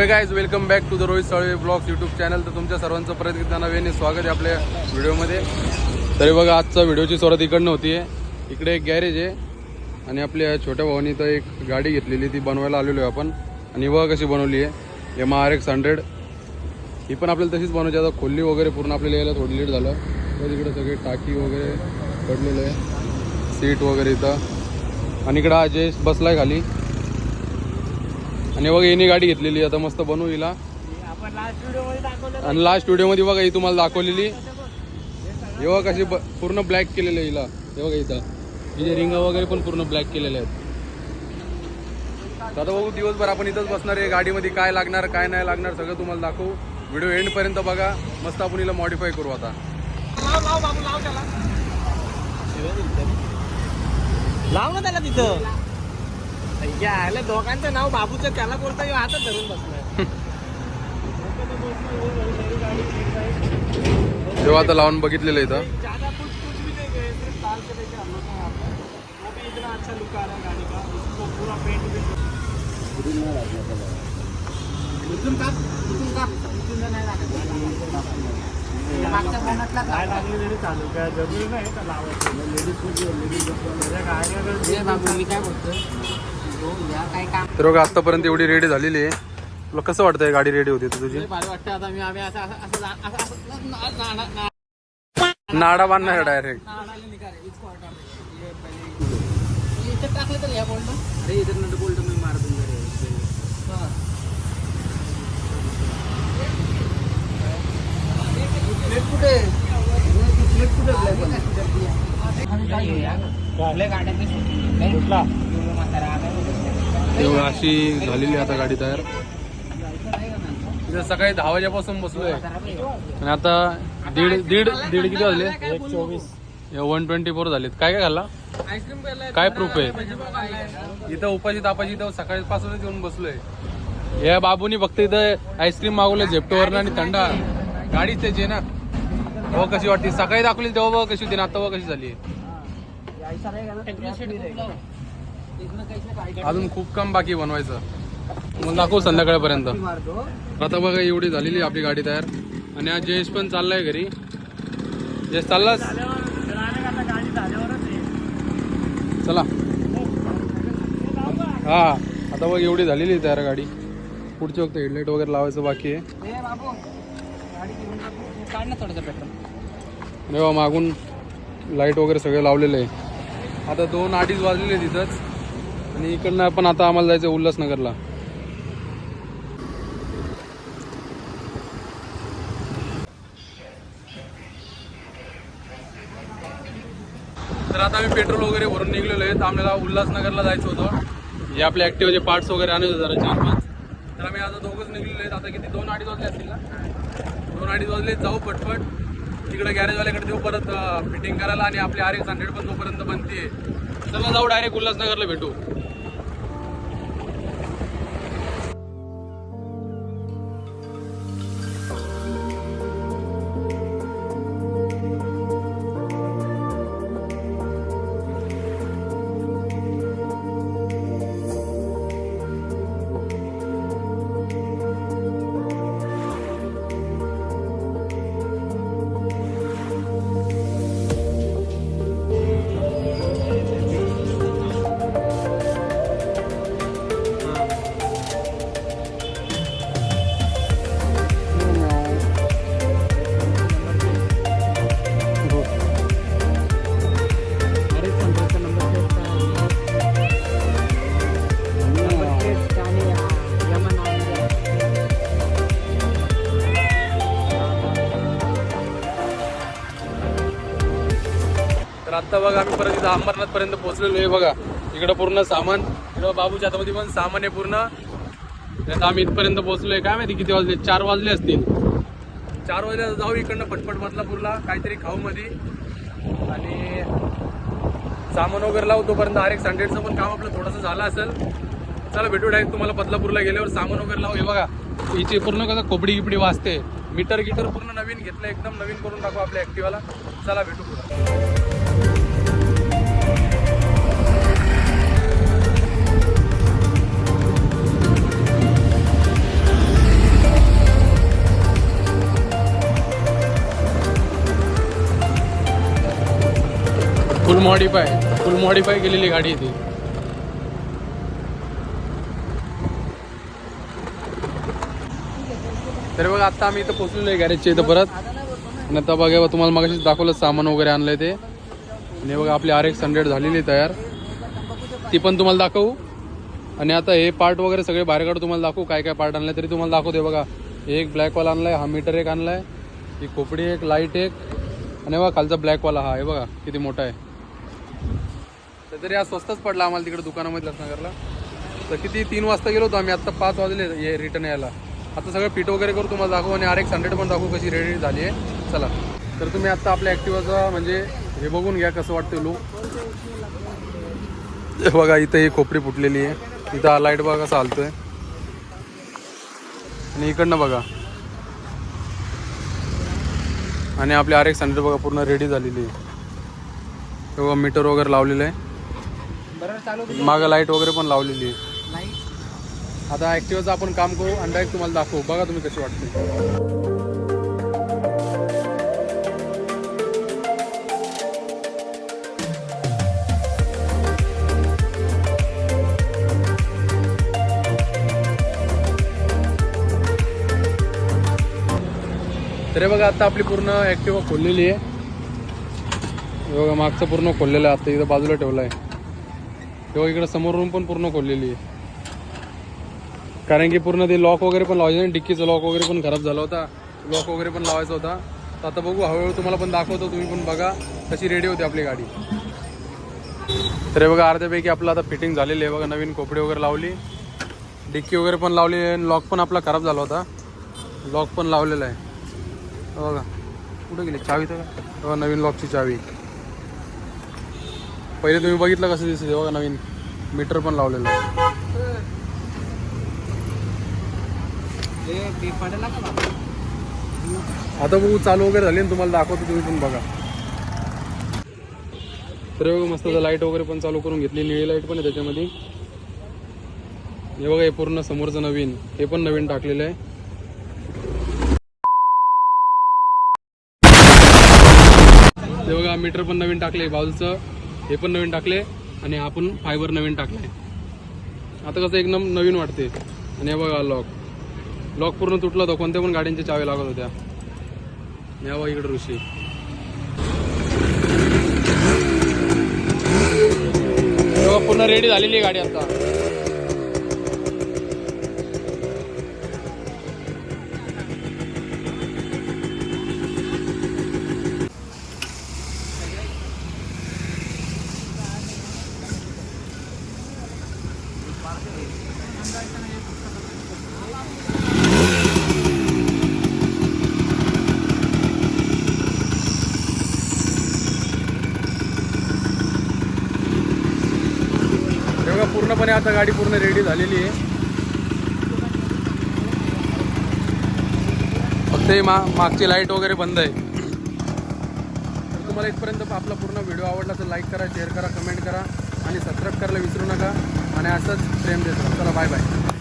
So guys welcome back to the Rohit Salve blogs YouTube channel तर तुमच्या सर्वांचं परत एकदा नव्याने स्वागत आहे आपल्या व्हिडिओमध्ये तरी बघा आजचा व्हिडिओची सुरुवात इकडनं होती आहे इकडे एक गॅरेज आहे. आणि आपल्या छोट्या भावानी तर एक गाडी घेतलेली ती बनवायला आलेलो आहे आपण. आणि बघा कशी बनवली आहे. एम आर एक्स हंड्रेड ही पण आपल्याला तशीच बनवायची आता खोल्ली वगैरे पूर्ण आपल्याला यायला थोडी लेट झालं. तर इकडे सगळे टाकी वगैरे पडलेलं आहे. सीट वगैरे इथं. आणि इकडं अजय आहे खाली आणि बघा हिने गाडी घेतलेली आता मस्त बनवू हिला. आणि लास्ट व्हिडिओमध्ये बघा ही तुम्हाला दाखवलेली. हे कशी ब- पूर्ण ब्लॅक केलेलं आहे हिला. हे बघा इथं. हिचे रिंग वगैरे पण पूर्ण ब्लॅक केलेले आहेत. तर आता बघू दिवसभर आपण इथंच बसणार आहे. गाडीमध्ये काय लागणार काय नाही लागणार सगळं तुम्हाला दाखवू. व्हिडिओ एंडपर्यंत बघा. मस्त आपण हिला मॉडिफाय करू आता. लाव ना त्याला तिथं. यायला दोघांचं नाव बाबूचं त्याला बोलता येऊ हातात धरून बसलाय. तेव्हा आता लावून बघितलेलं आहे इथं. ज्यादा कुछ कुछ भी नहीं गए सिर्फ तार के लेके हम लोग को यहाँ पे वो भी इतना अच्छा लुक आ रहा गाड़ी का उसको पूरा पेंट भी इथून का इथून का इथून नाही काय लागली तरी चालू. काय जरुरी नाही तर लावायचं. लेडीज लेडीज काय काम तर बघा आतापर्यंत एवढी रेडी झालेली आहे. तुला कसं वाटतंय गाडी रेडी होती तुझी? नाडा बांधणार डायरेक्ट नाडाला निघाले, हीच part आहे. हे पहिले- हे इथं टाकलं तर या बोल्ट अरे इथं नंतर बोल्ट मी मारतो कुठे? तेव्हा अशी झालेली आता गाडी तयार. सकाळी दहा वाजेपासून बसलोय. आणि आता दीड दीड दीड किती वाजले? एक चोवीस वन ट्वेंटी फोर झालेत. काय काय घाला आईस्क्रीम काय proof आहे? इथं उपाशी तापाशी इथं सकाळपासूनच येऊन बसलोय. या बाबूनी फक्त इथं आईस्क्रीम मागवलं झेप्टोवर आणि थंडा. गाडीच त्याची ना हो कशी वाटते सकाळी दाखवली तेव्हा बघ कशी होती ना आता बघ कशी झाली. अजून खूप काम बाकी बनवायचं. मग दाखवू संध्याकाळपर्यंत. आता बघा एवढी झालेली आहे आपली गाडी तयार. आणि आज जयेश पण चाललाय घरी. जयेश चाललास? चला. हा आता बघ एवढी झालेली आहे तयार गाडी. पुढच्या वक्त हेडलाईट वगैरे लावायचं बाकी आहे. मागून लाइट वगैरे सगळं लावलेलं आहे. आता दोन अडीच वाजलेले तिथंच. आणि इकडनं पण आता आम्हाला जायचं आहे उल्हासनगरला. तर आता आम्ही पेट्रोल वगैरे भरून निघलेलो आहे. तर आम्हाला उल्हासनगरला जायचं होतं. हे आपले ॲक्टिव्हचे पार्ट्स वगैरे आणले होते जरा चार पाच. तर आम्ही आता दोघंच निघलेलो आहेत. आता किती? दोन अडीच वाजले असतील ना? दोन अडीच वाजले. जाऊ पटपट. तिकडे गॅरेजवाल्याकडे देऊ. परत फिटिंग करायला आणि आपली आर एक्स हंड्रेड पण तोपर्यंत बनते चला जाऊ डायरेक्ट उल्हासनगरला भेटू. आत्ता बघा आम्ही परत इथं अंबरनाथ पर्यंत पोहोचलेलो आहे बघा. इकडं पूर्ण सामान इकडं बाबूच्या हातामध्ये पण सामान आहे पूर्ण. त्यात आम्ही इथपर्यंत पोहोचलोय. काय माहिती किती वाजले? चार वाजले असतील. चार वाजल्या जाऊ इकडनं पटपट बदलापूरला काहीतरी खाऊ मध्ये आणि सामान वगैरे लावू तोपर्यंत आर एक्स हंड्रेडचं पण काम आपलं थोडंसं झालं असेल. चला भेटू डायरेक्ट तुम्हाला बदलापूरला गेल्यावर सामान वगैरे लावू. हे बघा हिची पूर्ण कसं कोबडी गिबडी वाजते. मीटर गिटर पूर्ण नवीन घेतलं एकदम नवीन करून टाकू आपल्या ॲक्टिवाला चला भेटू मॉडीफाय फुल मॉडीफाय केलेली गाडी आहे ती. तर बघा आता आम्ही इथं पोचलेलो आहे गॅरेजच्या इथं परत. आणि आता बघा तुम्हाला मगाशीच दाखवलं सामान वगैरे आणलंय ते. आणि बघा आपली आर एक्स हंड्रेड झालेली तयार. ती पण तुम्हाला दाखवू. आणि आता हे पार्ट वगैरे सगळे बाहेर काढू तुम्हाला दाखवू काय काय पार्ट आणलाय तरी तुम्हाला दाखवते बघा. एक ब्लॅकवाला आणलाय हा मीटर एक आणलाय. ही खोपडी एक लाइट एक. आणि बघा खालचा ब्लॅकवाला हा आहे बघा किती मोठा आहे. तरी आज स्वस्तच पडला आम्हाला तिकडे दुकानामध्ये लसनगरला तर किती? तीन वाजता गेलो होतो आम्ही. आत्ता पाच वाजले हे रिटर्न यायला. आता सगळं फिट वगैरे करू तुम्हाला दाखवू आणि आर एक्स हंड्रेड पण दाखवू कशी रेडी झाली आहे. चला. तर तुम्ही आत्ता आपल्या ॲक्टिवाचा म्हणजे हे बघून घ्या कसं वाटतं लुक हे बघा इथं ही खोपरी फुटलेली आहे. इथं हा लाइट बघा कसा हलतोय. आणि इकडनं बघा. आणि आपली आर एक्स हंड्रेड बघा पूर्ण रेडी झालेली आहे. हे बघा मीटर वगैरे लावलेलं आहे. बरं चालू मागं लाइट वगैरे पण लावलेली आहे. नाही आता ॲक्टिवाचं आपण काम करू आणि डायरेक्ट तुम्हाला दाखवू. बघा तुम्ही कशी वाटते. तरी बघा आता आपली पूर्ण ॲक्टिवा खोललेली आहे. हे बघा मागचं पूर्ण खोललेलं आहे. आता इथं बाजूला ठेवलं आहे तेव्हा इकडं रूम पण पूर्ण खोललेली आहे. कारण की पूर्ण ते लॉक वगैरे पण लावायचं आणि डिक्कीचं लॉक वगैरे पण खराब झाला होता. लॉक वगैरे पण लावायचा होता. तर आता बघू हळूहळू तुम्हाला पण दाखवतो तुम्ही पण बघा. कशी रेडी होती आपली गाडी. तर हे बघा अर्ध्यापैकी आपलं आता फिटिंग झालेली आहे. बघा नवीन कोपडी वगैरे लावली. डिक्की वगैरे पण लावली आणि लॉक पण आपला खराब झाला होता. लॉक पण लावलेला आहे. बघा कुठं गेली? चावी तर बघा नवीन लॉकची चावी. पहिले तुम्ही बघितलं कसं दिसते बघा नवीन मीटर पण लावलेलं. आता बघू चालू वगैरे झाली ना तुम्हाला दाखवतो तुम्ही पण बघा. तर हे बघा मस्त लाइट वगैरे पण चालू करून घेतली निळी लाइट पण आहे त्याच्यामध्ये. हे बघा हे पूर्ण समोरचं नवीन हे पण नवीन टाकलेलं आहे. ते बघा मीटर पण नवीन टाकले बाजूचं. हे पण नवीन टाकले आणि आपण फायबर नवीन टाकले आता कसं एकदम नवीन वाटते आणि हे बघा लॉक लॉक पूर्ण तुटला होता कोणत्या पण गाड्यांच्या चावे लागत होत्या. या बघा इकडे ऋषी. हे पूर्ण रेडी झालेली आहे गाडी आता. पूर्णपणे आता गाडी पूर्ण रेडी झालेली आहे. फक्त मा मागची लाइट वगैरे बंद आहे. तर तुम्हाला इथपर्यंत आपला पूर्ण व्हिडिओ आवडला तर लाईक करा शेअर करा कमेंट करा आणि सबस्क्राईब करायला विसरू नका. आणि असंच प्रेम देतो चला बाय बाय